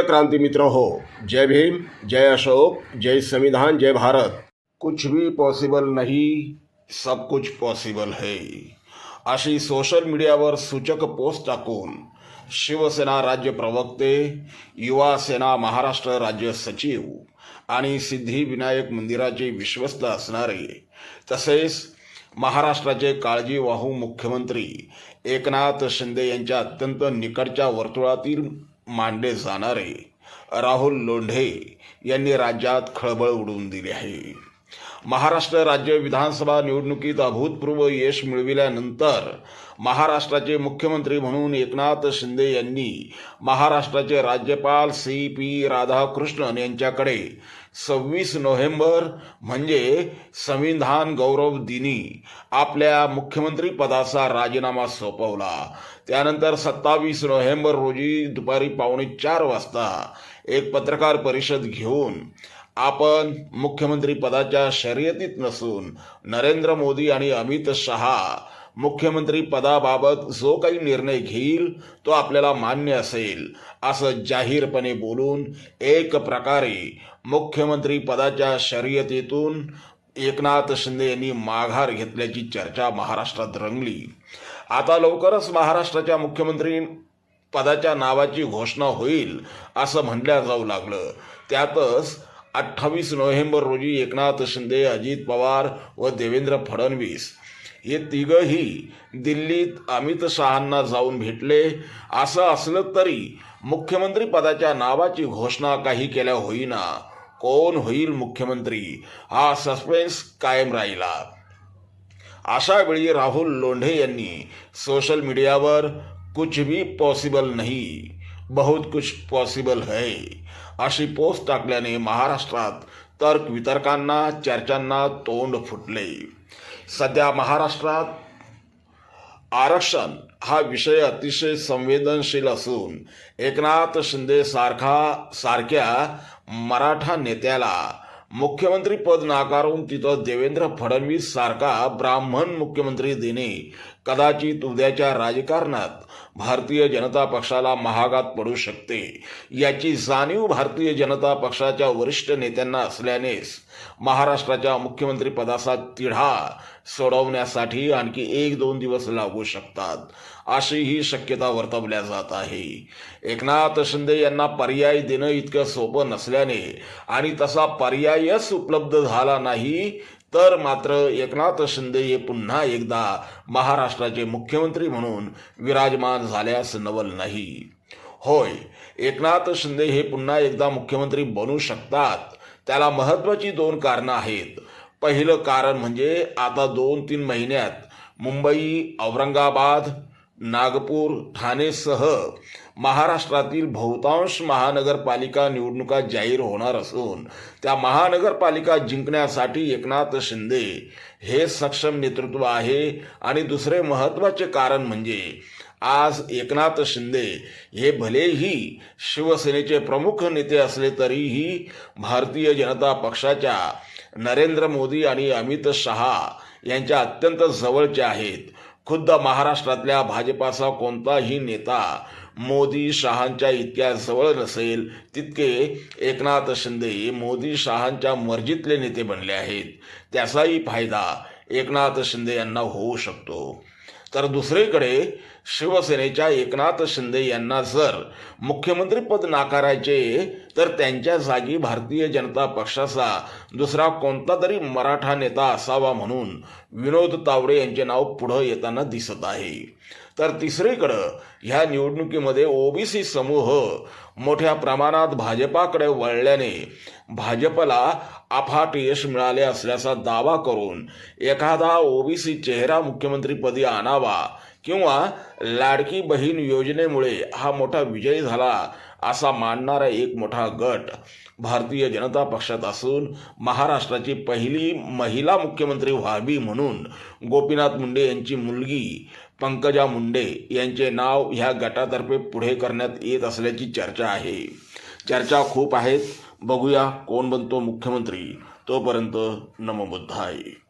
प्रिय क्रांती मित्र हो जय भीम जय अशोक जय संविधान जय भारत। कुछ भी पॉसिबल नहीं सब कुछ पॉसिबल है। अशी सोशल मीडियावर सूचक पोस्ट टाकून शिवसेना राज्य प्रवक्ते युवा सेना महाराष्ट्र राज्य सचिव आणि सिद्धिविनायक मंदिराचे विश्वस्त असणारे तसेच महाराष्ट्राचे काळजीवाहू मुख्यमंत्री एकनाथ शिंदे यांच्या अत्यंत निकटच्या वर्तुळातील मानले जाणारे. राहुल लोंढे यांनी राज्यात खळबळ उडवून दिली आहे. महाराष्ट्र राज्य विधानसभा निवडणुकीत अभूतपूर्व यश मिळविल्यानंतर महाराष्ट्राचे मुख्यमंत्री म्हणून एकनाथ शिंदे यांनी महाराष्ट्राचे राज्यपाल सी पी राधाकृष्णन यांच्याकडे सव्वीस नोव्हेंबर म्हणजे संविधान गौरव दिनी आपल्या मुख्यमंत्री पदाचा राजीनामा सोपवला. त्यानंतर सत्तावीस नोव्हेंबर रोजी दुपारी पावणे चार वाजता एक पत्रकार परिषद घेऊन आपण मुख्यमंत्री पदाच्या शर्यतीत नसून नरेंद्र मोदी आणि अमित शहा मुख्यमंत्री पदाबाबत जो काही निर्णय घेईल तो आपल्याला मान्य असेल असं जाहीरपणे बोलून एक प्रकारे मुख्यमंत्री पदाच्या शर्यतीतून एकनाथ शिंदे यांनी माघार घेतल्याची चर्चा महाराष्ट्रात रंगली. आता लवकरच महाराष्ट्राच्या मुख्यमंत्री पदाच्या नावाची घोषणा होईल असं म्हणल्या जाऊ लागलं. त्यातच अठ्ठावीस नोव्हेंबर रोजी एकनाथ शिंदे अजित पवार व देवेंद्र फडणवीस हे तिघही दिल्लीत अमित शहांना जाऊन भेटले. असं असलं तरी मुख्यमंत्री पदाच्या नावाची घोषणा काही केल्या होईना. कोण होईल मुख्यमंत्री? हा सस्पेन्स कायम राहिला. अशा वेळी राहुल लोंढे यांनी सोशल मीडियावर कुछ भी पॉसिबल नाही. बहुत कुछ पॉसिबल है. अशी पोस्ट टाकल्याने महाराष्ट्रात तर्क वितर्कांना चर्चांना तोंड फुटले. सध्या महाराष्ट्रात आरक्षण हा विषय अतिशय संवेदनशील असून एकनाथ शिंदे सारखा सारख्या मराठा नेत्याला मुख्यमंत्री पद नाकारून तिथं देवेंद्र फडणवीस सारखा ब्राह्मण मुख्यमंत्री देणे कदाचित उद्याच्या राजकारणात भारतीय जनता पक्षाला महागात पडू शकते. याची जाणीव भारतीय जनता पक्षाच्या वरिष्ठ नेत्यांना असल्यानेच महाराष्ट्राच्या मुख्यमंत्री पदाचा तिढा सोडवण्यासाठी आणखी एक दोन दिवस लागू शकतात अशी ही शक्यता वर्तवल्या जात आहे. एकनाथ शिंदे यांना पर्याय देणं इतकं सोपं नसल्याने आणि तसा पर्यायच उपलब्ध झाला नाही तर मात्र एकनाथ शिंदे हे पुन्हा एकदा महाराष्ट्राचे मुख्यमंत्री म्हणून विराजमान झाल्यास नवल नाही. होय एकनाथ शिंदे हे पुन्हा एकदा मुख्यमंत्री बनू शकतात. त्याला महत्त्वाची दोन कारणं आहेत. पहिलं कारण म्हणजे आता दोन तीन महिन्यात मुंबई औरंगाबाद नागपूर ठाणेसह महाराष्ट्रातील बहुतांश महानगरपालिका निवडणुका जाहीर होणार असून त्या महानगरपालिका जिंकण्यासाठी एकनाथ शिंदे हे सक्षम नेतृत्व आहे. आणि दुसरे महत्त्वाचे कारण म्हणजे आज एकनाथ शिंदे हे भलेही शिवसेनेचे प्रमुख नेते असले तरीही भारतीय जनता पक्षाच्या नरेंद्र मोदी आणि अमित शहा यांच्या अत्यंत जवळचे आहेत. खुद्द महाराष्ट्रातल्या भाजपाचा कोणताही नेता मोदी शहांच्या इतक्या जवळ नसेल तितके एकनाथ शिंदे मोदी शहांच्या मर्जीतले नेते बनले आहेत. त्याचाही फायदा एकनाथ शिंदे यांना होऊ शकतो. तर दुसरीकडे शिवसेनेच्या एकनाथ शिंदे यांना जर मुख्यमंत्रीपद नाकारायचे तर त्यांच्या जागी भारतीय जनता पक्षाचा दुसरा कोणता तरी मराठा नेता असावा म्हणून विनोद तावडे यांचे नाव पुढं येताना दिसत आहे. तर तिसरीकडं ह्या निवडणुकीमध्ये ओबीसी समूह मोठ्या प्रमाणात भाजपाकडे वळल्याने भाजपला अफाट यश मिळाले असल्याचा दावा करून एखादा ओबीसी चेहरा मुख्यमंत्रीपदी आणावा किंवा लाडकी बहीण योजनेमुळे हा मोठा विजय झाला असा मानणारा एक मोठा गट भारतीय जनता पक्षात असून महाराष्ट्राची पहिली महिला मुख्यमंत्री व्हावी म्हणून गोपीनाथ मुंडे यांची मुलगी पंकजा मुंडे यांचे नाव ह्या गटातर्फे पुढे करण्यात येत असल्याची चर्चा आहे. चर्चा खूप आहेत. बघूया कोण बनतो मुख्यमंत्री. तोपर्यंत नमो आहे